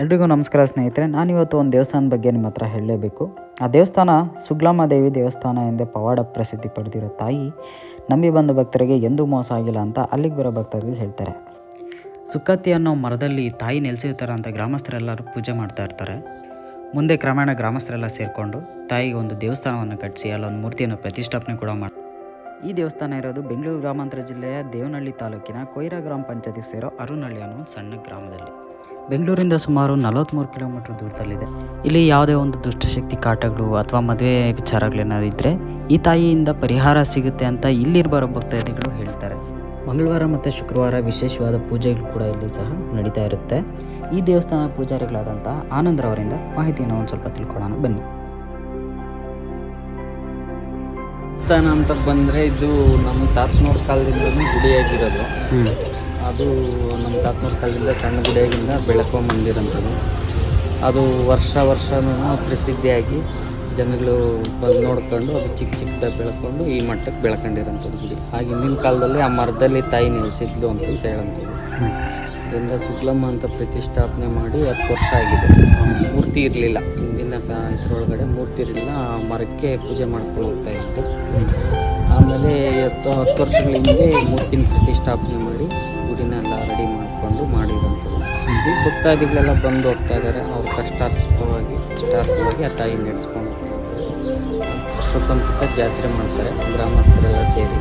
ಎಲ್ರಿಗೂ ನಮಸ್ಕಾರ ಸ್ನೇಹಿತರೆ, ನಾನಿವತ್ತು ಒಂದು ದೇವಸ್ಥಾನದ ಬಗ್ಗೆ ನಿಮ್ಮ ಹತ್ರ ಹೇಳಲೇಬೇಕು. ಆ ದೇವಸ್ಥಾನ ಸುಗ್ಲಾಮಾದೇವಿ ದೇವಸ್ಥಾನ ಎಂದೇ ಪವಾಡ ಪ್ರಸಿದ್ಧಿ ಪಡೆದಿರೋ ತಾಯಿ ನಂಬಿ ಬಂದ ಭಕ್ತರಿಗೆ ಎಂದೂ ಮೋಸ ಆಗಿಲ್ಲ ಅಂತ ಅಲ್ಲಿಗೆ ಬರೋ ಭಕ್ತರಿಗೆ ಹೇಳ್ತಾರೆ. ಸುಕ್ಕತ್ತಿ ಅನ್ನೋ ಮರದಲ್ಲಿ ತಾಯಿ ನೆಲೆಸಿರ್ತಾರೆ ಅಂತ ಗ್ರಾಮಸ್ಥರೆಲ್ಲರೂ ಪೂಜೆ ಮಾಡ್ತಾ ಇರ್ತಾರೆ. ಮುಂದೆ ಕ್ರಮೇಣ ಗ್ರಾಮಸ್ಥರೆಲ್ಲ ಸೇರಿಕೊಂಡು ತಾಯಿಗೆ ಒಂದು ದೇವಸ್ಥಾನವನ್ನು ಕಟ್ಟಿಸಿ, ಅಲ್ಲೊಂದು ಮೂರ್ತಿಯನ್ನು ಪ್ರತಿಷ್ಠಾಪನೆ ಕೂಡ ಮಾಡಿ ಈ ದೇವಸ್ಥಾನ ಇರೋದು ಬೆಂಗಳೂರು ಗ್ರಾಮಾಂತರ ಜಿಲ್ಲೆಯ ದೇವನಹಳ್ಳಿ ತಾಲೂಕಿನ ಕೊಯ್ರಾ ಗ್ರಾಮ ಪಂಚಾಯತಿಗೆ ಸೇರೋ ಅರುನಹಳ್ಳಿ ಅನ್ನೋ ಸಣ್ಣ ಗ್ರಾಮದಲ್ಲಿ. ಬೆಂಗಳೂರಿಂದ ಸುಮಾರು ನಲವತ್ತ್ಮೂರು ಕಿಲೋಮೀಟರ್ ದೂರದಲ್ಲಿದೆ. ಇಲ್ಲಿ ಯಾವುದೇ ಒಂದು ದುಷ್ಟಶಕ್ತಿ ಕಾಟಗಳು ಅಥವಾ ಮದುವೆ ವಿಚಾರಗಳೇನಾದ್ರು ಇದ್ದರೆ ಈ ತಾಯಿಯಿಂದ ಪರಿಹಾರ ಸಿಗುತ್ತೆ ಅಂತ ಇಲ್ಲಿರ್ಬಾರ ಭಕ್ತಾದಿಗಳು ಹೇಳ್ತಾರೆ. ಮಂಗಳವಾರ ಮತ್ತು ಶುಕ್ರವಾರ ವಿಶೇಷವಾದ ಪೂಜೆಗಳು ಕೂಡ ಇಲ್ಲಿ ಸಹ ನಡೀತಾ ಇರುತ್ತೆ. ಈ ದೇವಸ್ಥಾನ ಪೂಜಾರಿಗಳಾದಂಥ ಆನಂದ್ರವರಿಂದ ಮಾಹಿತಿಯನ್ನು ಒಂದು ಸ್ವಲ್ಪ ತಿಳ್ಕೊಳ್ಳೋಣ. ಬನ್ನಿ. ದೇವಸ್ಥಾನ ಅಂತ ಬಂದರೆ ಇದು ನಮ್ಮ ತಾತನವ್ರ ಕಾಲದಿಂದಲೂ ಗುಡಿಯಾಗಿರೋದು ಅದು ನಮ್ಮ ತಾತನವ್ರ ಕಾಲದಿಂದ ಸಣ್ಣ ಗುಡಿಯಾಗಿಂದ ಬೆಳಕೋ ಮಂದಿರ ಅಂತದು. ಅದು ವರ್ಷ ವರ್ಷನೂ ಪ್ರಸಿದ್ಧಿಯಾಗಿ ಜನಗಳು ಬಂದು ನೋಡ್ಕೊಂಡು ಅದು ಚಿಕ್ಕ ಚಿಕ್ಕದಾಗಿ ಬೆಳ್ಕೊಂಡು ಈ ಮಟ್ಟಕ್ಕೆ ಬೆಳ್ಕೊಂಡಿರೋಂಥದ್ದು ಗುಡಿ. ಹಾಗೆ ಹಿಂದಿನ ಕಾಲದಲ್ಲಿ ಆ ಮರದಲ್ಲಿ ತಾಯಿ ನೆಲೆಸಿದ್ಲು ಅಂತ ಹೇಳೋಂಥದ್ದು. ಅದರಿಂದ ಸುಗ್ಲಮ್ಮ ಅಂತ ಪ್ರತಿಷ್ಠಾಪನೆ ಮಾಡಿ ಹತ್ತು ವರ್ಷ ಆಗಿದೆ. ಮೂರ್ತಿ ಇರಲಿಲ್ಲ. ಹಿಂದಿನ ಇದರೊಳಗಡೆ ಮೂರ್ತಿ ಇರಲಿಲ್ಲ. ಮರಕ್ಕೆ ಪೂಜೆ ಮಾಡ್ಕೊಂಡು ಹೋಗ್ತಾ ಇತ್ತು. ಆಮೇಲೆ ಹತ್ತು ಹತ್ತು ವರ್ಷಗಳ ಹಿಂದೆ ಮೂರ್ತಿನ ಪ್ರತಿಷ್ಠಾಪನೆ ಮಾಡಿ ಗುಡಿನ ಎಲ್ಲ ರೆಡಿ ಮಾಡಿಕೊಂಡು ಮಾಡಿರುವಂಥದ್ದು ಈ ಭಕ್ತಾದಿಗಳೆಲ್ಲ ಬಂದು ಹೋಗ್ತಾ ಇದ್ದಾರೆ. ಅವ್ರು ಕಷ್ಟಾರ್ಥವಾಗಿ ಕಷ್ಟಾರ್ಥವಾಗಿ ಆ ತಾಯಿ ನಡೆಸ್ಕೊಂಡು ಹೋಗ್ತಾ ಇದ್ದಾರೆ. ವರ್ಷಕ್ಕೊಂದು ಜಾತ್ರೆ ಮಾಡ್ತಾರೆ. ಗ್ರಾಮಸ್ಥರೆಲ್ಲ ಸೇರಿ.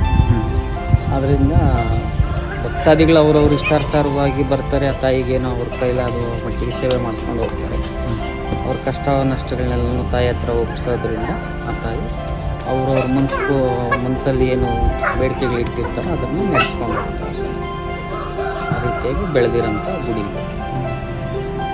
ಅದರಿಂದ ಭಕ್ತಾದಿಗಳು ಅವ್ರವ್ರ ಇಷ್ಟಾರ್ಸಾರವಾಗಿ ಬರ್ತಾರೆ, ಆ ತಾಯಿಗೇನೋ ಅವ್ರ ಕೈಲಾಗುವ ಮಟ್ಟಿಗೆ ಸೇವೆ ಮಾಡ್ಕೊಂಡು ಹೋಗ್ತಾರೆ. ಅವ್ರ ಕಷ್ಟ ನಷ್ಟಗಳನ್ನೆಲ್ಲ ತಾಯಿ ಹತ್ರ ಒಪ್ಪಿಸೋದ್ರಿಂದ ಆ ತಾಯಿ ಅವ್ರವ್ರ ಮನ್ಸು ಮನಸ್ಸಲ್ಲಿ ಏನು ಬೇಡಿಕೆಗಳು ಇಟ್ಟಿರ್ತಾರೋ ಅದನ್ನು ನಡೆಸ್ಕೊಂಡು ಹೋಗ್ತಾರೆ. ಆ ರೀತಿಯಾಗಿ ಬೆಳೆದಿರೋಂಥ ಗುಡಿ